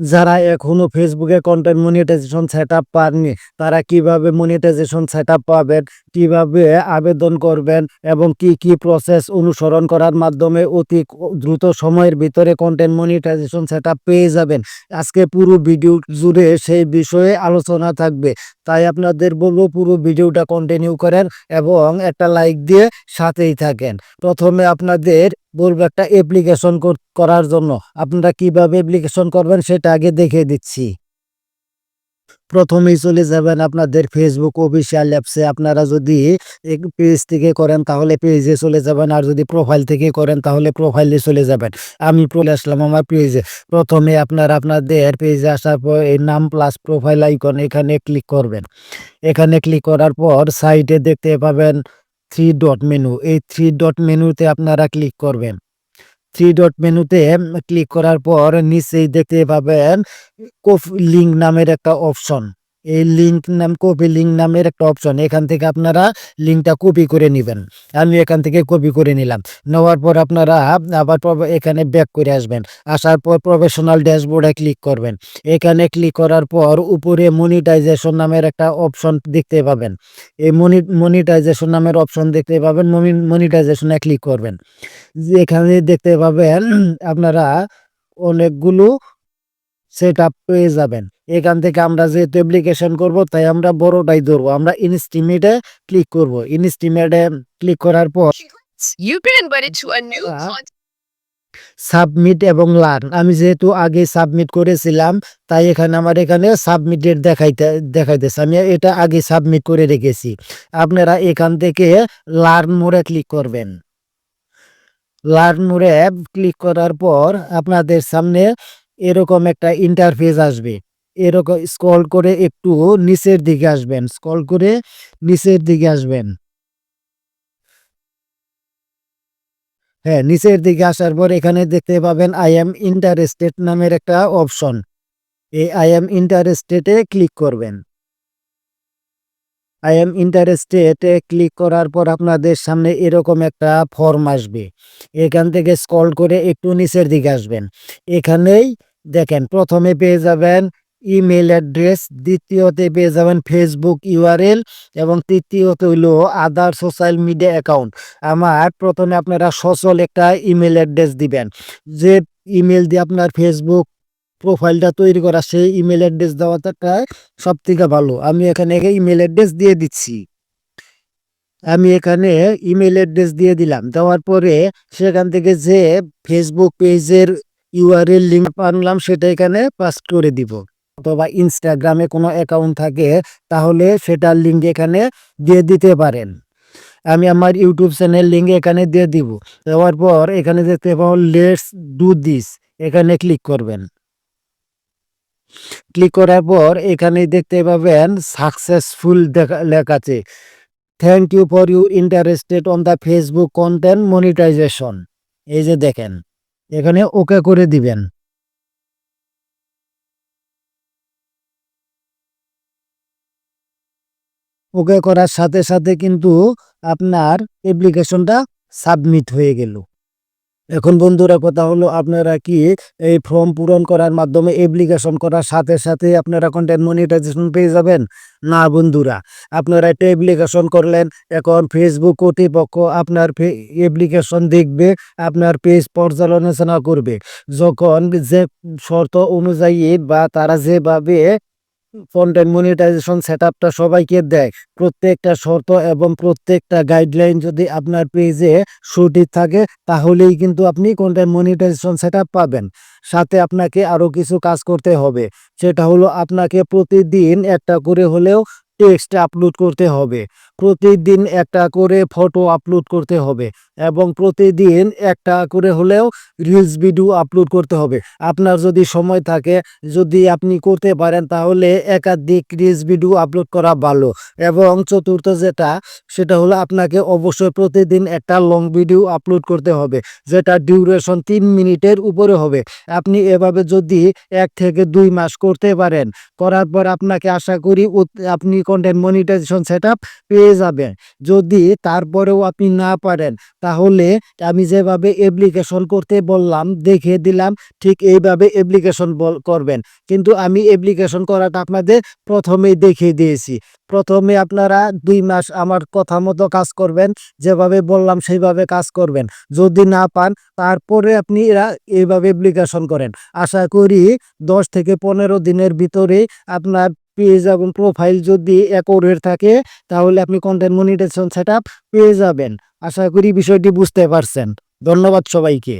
যারা এখনও ফেসবুকে কন্টেন্ট মনিটাইজেশন সেট আপ পাননি তারা কীভাবে মনিটাইজেশন সেট আপ পাবেন? কীভাবে আবেদন করবেন এবং কি কি প্রসেস অনুসরণ করার মাধ্যমে অতি দ্রুত সময়ের ভিতরে কন্টেন্ট মনিটাইজেশন সেট পেয়ে যাবেন। আজকে পুরো ভিডিও জুড়ে সেই বিষয়ে আলোচনা থাকবে। তাই আপনাদের বলব পুরো ভিডিওটা কন্টিনিউ করেন এবং একটা লাইক দিয়ে সাথেই থাকেন। প্রথমে আপনাদের বলব একটা অ্যাপ্লিকেশন করার জন্য। আপনারা কীভাবে অ্যাপ্লিকেশন করবেন সেটা আগে দেখে দিচ্ছি। প্রথমেই চলে যাবেন আপনাদের ফেসবুক অফিসিয়াল অ্যাপসে আপনারা যদি পেজ থেকে করেন, তাহলে পেজে চলে যাবেন। আর যদি প্রোফাইল থেকে করেন, তাহলে প্রোফাইলে চলে যাবেন। আমি চলে আসলাম আমার পেজে প্রথমে আপনার আপনাদের পেজে আসার পর এই নাম প্লাস প্রোফাইল আইকন এখানে ক্লিক করবেন। এখানে ক্লিক করার পর সাইডে দেখতে পাবেন থ্রি ডট মেনু এই থ্রি ডট মেনুতে আপনারা ক্লিক করবেন। থ্রি ডট মেনুতে ক্লিক করার পর নিচেই দেখতে পাবেন কোফ লিঙ্ক নামের একটা অপশন এই লিঙ্ক নাম কপি লিঙ্ক নামের একটা অপশন এখান থেকে আপনারা লিঙ্কটা কপি করে নেবেন। আমি এখান থেকে কপি করে নিলাম। নেওয়ার পর আপনারা আবার এখানে ব্যাক করে আসবেন। আসার পর প্রফেশনাল ড্যাশবোর্ডে ক্লিক করবেন। এখানে ক্লিক করার পর উপরে মনিটাইজেশন নামের একটা অপশন দেখতে পাবেন। এই মনি মনিটাইজেশন নামের অপশন দেখতে পাবেন মনিটাইজেশনে ক্লিক করবেন। এখানে দেখতে পাবেন, আপনারা অনেকগুলো সেট আপ পেয়ে যাবেন। এখান থেকে আমরা যেহেতু অ্যাপ্লিকেশন করব তাই আমরা বড়টাই ধরবো। আমরা ইনস্টিমেটে ক্লিক করব। ইনস্টিমেটে ক্লিক করার পর. সাবমিট এবং লার্ন আমি যেহেতু আগে সাবমিট করেছিলাম তাই এখানে আমার এখানে সাবমিটেড দেখাইতে দেখাইতেছে। আমি এটা আগে সাবমিট করে রেখেছি। আপনারা এখান থেকে লার্ন মোড়ে ক্লিক করবেন। লার্ন মোড়ে ক্লিক করার পর আপনাদের সামনে এরকম একটা ইন্টারফেস আসবে। এরকম স্ক্রল করে একটু নিচের দিকে আসবেন। স্ক্রল করে নিচের দিকে আসবেন। হ্যাঁ নিচের দিকে আসার পর এখানে দেখতে পাবেন আই এম ইন্টারেস্টেড নামের একটা অপশন এই আই এম ইন্টারেস্টেডে ক্লিক করবেন। আই এম ইন্টারেস্টেডে ক্লিক করার পর আপনাদের সামনে এরকম একটা ফর্ম আসবে। এখান থেকে স্ক্রল করে একটু নিচের দিকে আসবেন। এখানেই দেখেন, প্রথমে পেয়ে যাবেন ইমেল অ্যাড্রেস দ্বিতীয়তে পেয়ে যাবেন ফেসবুক ইউআরএল এবং তৃতীয়ত হইল আদার সোশ্যাল মিডিয়া অ্যাকাউন্ট আমার প্রথমে আপনারা সচল একটা ইমেল অ্যাড্রেস দিবেন। যে ইমেল দিয়ে আপনার ফেসবুক প্রোফাইলটা তৈরি করা, সেই ইমেল অ্যাড্রেস দেওয়াটা সব থেকে ভালো। আমি এখানে ইমেল অ্যাড্রেস দিয়ে দিচ্ছি। আমি এখানে ইমেল অ্যাড্রেস দিয়ে দিলাম। দেওয়ার পরে সেখান থেকে যে ফেসবুক পেজের ইউআরএল লিঙ্ক আনলাম সেটা এখানে পাস করে দিব। অথবা ইনস্টাগ্রামে কোনো অ্যাকাউন্ট থাকে, তাহলে সেটার লিঙ্ক এখানে দিয়ে দিতে পারেন। আমি আমার ইউটিউব চ্যানেল লিঙ্ক এখানে দিয়ে দিব। দেওয়ার পর এখানে দেখতে পাবো লেটস ডু দিস এখানে ক্লিক করবেন। ক্লিক করার পর এখানে দেখতে পাবেন সাকসেসফুল দেখা, লেখাছে। Thank you for you interested on the Facebook content monetization এই যে দেখেন। এখানে ওকে করে দিবেন। ওকে করার সাথে সাথে কিন্তু আপনার অ্যাপ্লিকেশনটা সাবমিট হয়ে গেল। এখন বন্ধুরা কথা হলো, আপনারা কি এই ফর্ম পূরণ করার মাধ্যমে অ্যাপ্লিকেশন করার সাথে সাথে আপনারা কন্টেন্ট মনিটাইজেশন পেয়ে যাবেন? না বন্ধুরা, আপনারা একটা অ্যাপ্লিকেশন করলেন, এখন ফেসবুক কর্তৃপক্ষ আপনার অ্যাপ্লিকেশন দেখবে, আপনার পেজ পর্যালোচনা করবে। যখন যে শর্ত অনুযায়ী বা তারা যেভাবে কন্টেন্ট মনিটাইজেশন সেটআপটা সবাইকে দেয়। প্রত্যেকটা শর্ত এবং প্রত্যেকটা গাইডলাইন যদি আপনার পেজে সঠিক থাকে, তাহলেই কিন্তু আপনি কন্টেন্ট মনিটাইজেশন সেটআপ পাবেন। সাথে আপনাকে আরও কিছু কাজ করতে হবে। সেটা হলো আপনাকে প্রতিদিন একটা করে হলেও টেক্সট আপলোড করতে হবে। প্রতিদিন একটা করে ফটো আপলোড করতে হবে এবং প্রতিদিন একটা করে হলেও রিলস ভিডিও আপলোড করতে হবে। আপনার যদি সময় থাকে, যদি আপনি করতে পারেন, তাহলে একাধিক রিলস ভিডিও আপলোড করা ভালো। এবং চতুর্থ যেটা, সেটা হলো আপনাকে অবশ্যই প্রতিদিন একটা লং ভিডিও আপলোড করতে হবে, যেটা ডিউরেশন তিন মিনিটের উপরে হবে। আপনি এভাবে যদি এক থেকে দুই মাস করতে পারেন, করার পর আপনাকে আশা করি আপনি কন্টেন্ট মনিটাইজেশন সেট পেয়ে যাবেন। যদি তারপরেও আপনি না পারেন, তাহলে আমি যেভাবে অ্যাপ্লিকেশন করতে বললাম দেখে দিলাম, ঠিক এইভাবে অ্যাপ্লিকেশন করবেন। কিন্তু আমি অ্যাপ্লিকেশন করাটা আপনাদের প্রথমেই দেখিয়ে দিয়েছি। প্রথমে আপনারা দুই মাস আমার কথা মতো কাজ করবেন, যেভাবে বললাম সেইভাবে কাজ করবেন। যদি না পান, তারপরে আপনি এরা এইভাবে অ্যাপ্লিকেশন করেন। আশা করি দশ থেকে পনেরো দিনের ভিতরে আপনার পেজ যাবেন। প্রোফাইল যদি অ্যাকোরেট থাকে, তাহলে আপনি কন্টেন্ট মনিটেশন সেট পেয়ে যাবেন। আশা করি বিষয়টি বুঝতে পারছেন। ধন্যবাদ সবাইকে।